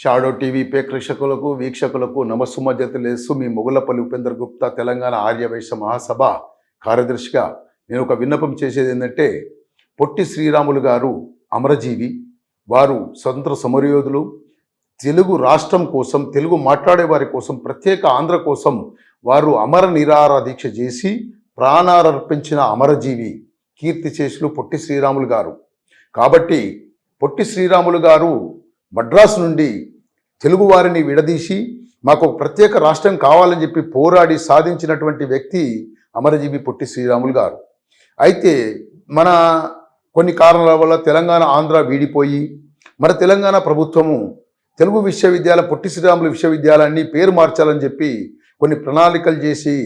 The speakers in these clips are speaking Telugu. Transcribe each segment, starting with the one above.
షాడో టీవీ ప్రేక్షకులకు వీక్షకులకు నమస్సుమధ్య మీ మొగులపల్లి ఉపేంద్ర గుప్తా తెలంగాణ ఆర్యవైశ్య మహాసభ కార్యదర్శిగా నేను ఒక విన్నపం చేసేది ఏంటంటే పొట్టి శ్రీరాములు గారు అమరజీవి వారు స్వతంత్ర సమరయోధులు తెలుగు రాష్ట్రం కోసం తెలుగు మాట్లాడే వారి కోసం ప్రత్యేక ఆంధ్ర కోసం వారు అమర నిరార దీక్ష చేసి ప్రాణాలర్పించిన అమరజీవి కీర్తి చేసులు పొట్టి శ్రీరాములు గారు. కాబట్టి పొట్టి శ్రీరాములు గారు మద్రాసు నుండి తెలుగువారిని విడదీసి మాకు ప్రత్యేక రాష్ట్రం కావాలని చెప్పి పోరాడి సాధించినటువంటి వ్యక్తి అమరజీవి పొట్టి శ్రీరాములు గారు. అయితే మన కొన్ని కారణాల వల్ల తెలంగాణ ఆంధ్ర వీడిపోయి మన తెలంగాణ ప్రభుత్వము తెలుగు విశ్వవిద్యాలయ పొట్టి శ్రీరాములు విశ్వవిద్యాలయాన్ని పేరు మార్చాలని చెప్పి కొన్ని ప్రణాళికలు చేసి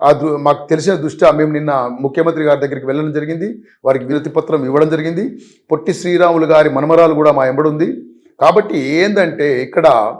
ఆ దృ మాకు తెలిసిన దృష్ట్యా మేము నిన్న ముఖ్యమంత్రి గారి దగ్గరికి వెళ్ళడం జరిగింది. వారికి వినతి పత్రం ఇవ్వడం జరిగింది. పొట్టి శ్రీరాములు గారి మనమరాలు కూడా మా ఎంబడి ఉంది కాబట్టి ఏంటంటే ఇక్కడ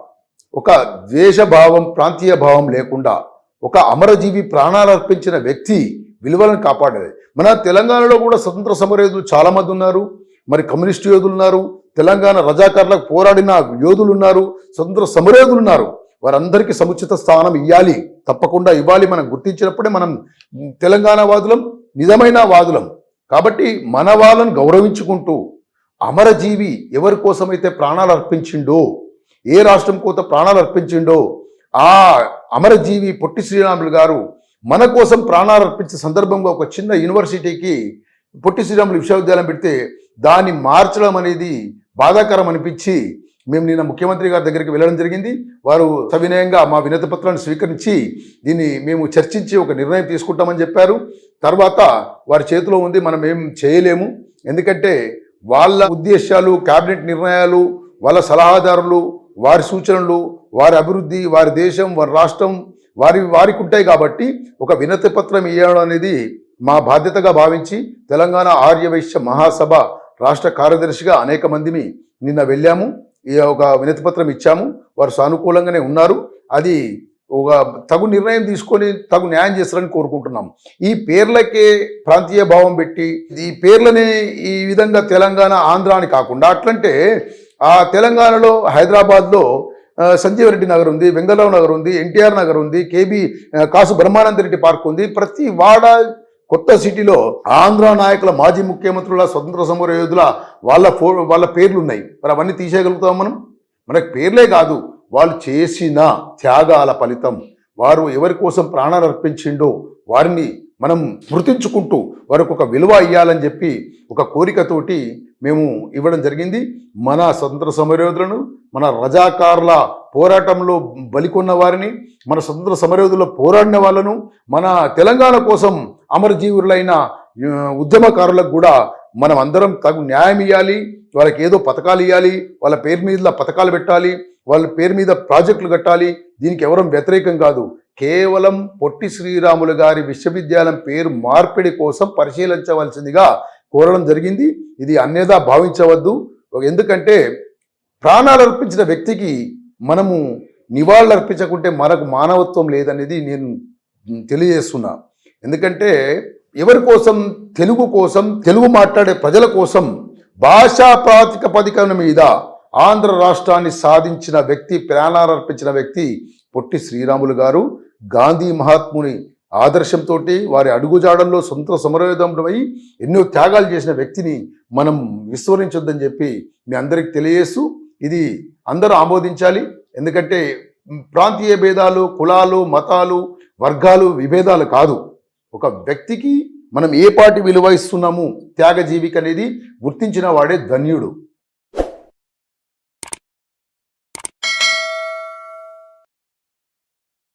ఒక ద్వేషభావం ప్రాంతీయ భావం లేకుండా ఒక అమరజీవి ప్రాణాలు అర్పించిన వ్యక్తి విలువలను కాపాడేది మన తెలంగాణలో కూడా స్వతంత్ర సమరయోధులు చాలామంది ఉన్నారు. మరి కమ్యూనిస్టు యోధులు ఉన్నారు. తెలంగాణ రజాకారులకు పోరాడిన యోధులు ఉన్నారు. స్వతంత్ర సమరయోధులు ఉన్నారు. వారందరికీ సముచిత స్థానం ఇవ్వాలి తప్పకుండా ఇవ్వాలి. మనం గుర్తించినప్పుడే మనం తెలంగాణ వాదులం నిజమైన వాదులం. కాబట్టి మన వాళ్ళను గౌరవించుకుంటూ అమరజీవి ఎవరి కోసమైతే ప్రాణాలు అర్పించిండో ఏ రాష్ట్రం కోత ప్రాణాలు అర్పించిండో ఆ అమరజీవి పొట్టి శ్రీరాములు గారు మన కోసం ప్రాణాలు అర్పించే సందర్భంగా ఒక చిన్న యూనివర్సిటీకి పొట్టి శ్రీరాములు విశ్వవిద్యాలయం పెడితే దాన్ని మార్చడం అనేది బాధాకరం అనిపించి మేము నిన్న ముఖ్యమంత్రి గారి దగ్గరికి వెళ్ళడం జరిగింది. వారు సవినయంగా మా వినతి పత్రాన్ని స్వీకరించి దీన్ని మేము చర్చించి ఒక నిర్ణయం తీసుకుంటామని చెప్పారు. తర్వాత వారి చేతిలో ఉంది మనం ఏం చేయలేము. ఎందుకంటే వాళ్ళ ఉద్దేశాలు కేబినెట్ నిర్ణయాలు వాళ్ళ సలహాదారులు వారి సూచనలు వారి అభివృద్ధి వారి దేశం వారి రాష్ట్రం వారి వారికి ఉంటాయి కాబట్టి ఒక వినతి పత్రం ఇవ్వడం అనేది మా బాధ్యతగా భావించి తెలంగాణ ఆర్యవైశ్య మహాసభ రాష్ట్ర కార్యదర్శిగా అనేక మందిని నిన్న వెళ్ళాము. ఈ ఒక వినతి పత్రం ఇచ్చాము. వారు సానుకూలంగానే ఉన్నారు. అది ఒక తగు నిర్ణయం తీసుకొని తగు న్యాయం చేస్తారని కోరుకుంటున్నాం. ఈ పేర్లకే ప్రాంతీయ భావం పెట్టి ఈ పేర్లని ఈ విధంగా తెలంగాణ ఆంధ్ర అని కాకుండా అట్లంటే ఆ తెలంగాణలో హైదరాబాద్లో సంజీవ రెడ్డి నగర్ ఉంది వెంగళరావు నగర్ ఉంది ఎన్టీఆర్ నగర్ ఉంది కేబీ కాసు బ్రహ్మానంద రెడ్డి పార్క్ ఉంది. ప్రతి వాడ కొత్త సిటీలో ఆంధ్ర నాయకుల మాజీ ముఖ్యమంత్రుల స్వతంత్ర సమర యోధుల వాళ్ళ ఫో వాళ్ళ పేర్లు ఉన్నాయి మరి అవన్నీ తీసేయగలుగుతాం మనం? మనకు పేర్లే కాదు. వాళ్ళు చేసిన త్యాగాల ఫలితం వారు ఎవరి కోసం ప్రాణాలు అర్పించిండో వారిని మనం స్మృతించుకుంటూ వారికి ఒక విలువ ఇవ్వాలని చెప్పి ఒక కోరికతోటి మేము ఇవ్వడం జరిగింది. మన స్వతంత్ర సమరయోధులను మన రజాకారుల పోరాటంలో బలికొన్న వారిని మన స్వతంత్ర సమరయోధుల్లో పోరాడిన వాళ్ళను మన తెలంగాణ కోసం అమరజీవులైన ఉద్యమకారులకు కూడా మనం అందరం తగు న్యాయం ఇవ్వాలి వాళ్ళకి ఏదో పథకాలు ఇవ్వాలి వాళ్ళ పేరు మీద పథకాలు పెట్టాలి. వాళ్ళ పేరు మీద ప్రాజెక్టులు కట్టాలి. దీనికి ఎవరం వ్యతిరేకం కాదు. కేవలం పొట్టి శ్రీరాములు గారి విశ్వవిద్యాలయం పేరు మార్పిడి కోసం పరిశీలించవలసిందిగా కోరడం జరిగింది. ఇది అన్యదా భావించవద్దు. ఎందుకంటే ప్రాణాలు అర్పించిన వ్యక్తికి మనము నివాళులు అర్పించకుంటే మనకు మానవత్వం లేదనేది నేను తెలియజేస్తున్నా. ఎందుకంటే ఎవరి కోసం? తెలుగు కోసం తెలుగు మాట్లాడే ప్రజల కోసం భాషా ప్రాతిపదికన మీద ఆంధ్ర రాష్ట్రాన్ని సాధించిన వ్యక్తి ప్రాణాలు అర్పించిన వ్యక్తి పొట్టి శ్రీరాములు గారు. గాంధీ మహాత్ముని ఆదర్శంతో వారి అడుగుజాడల్లో సొంత సమరయుధమై ఎన్నో త్యాగాలు చేసిన వ్యక్తిని మనం విస్మరించొద్దని చెప్పి మీ అందరికి తెలియజేస్తూ ఇది అందరూ ఆమోదించాలి. ఎందుకంటే ప్రాంతీయ భేదాలు కులాలు మతాలు వర్గాలు విభేదాలు కాదు. ఒక వ్యక్తికి మనం ఏ పాటి విలువ ఇస్తున్నాము? త్యాగజీవికి అనేది గుర్తించిన వాడే ధన్యుడు.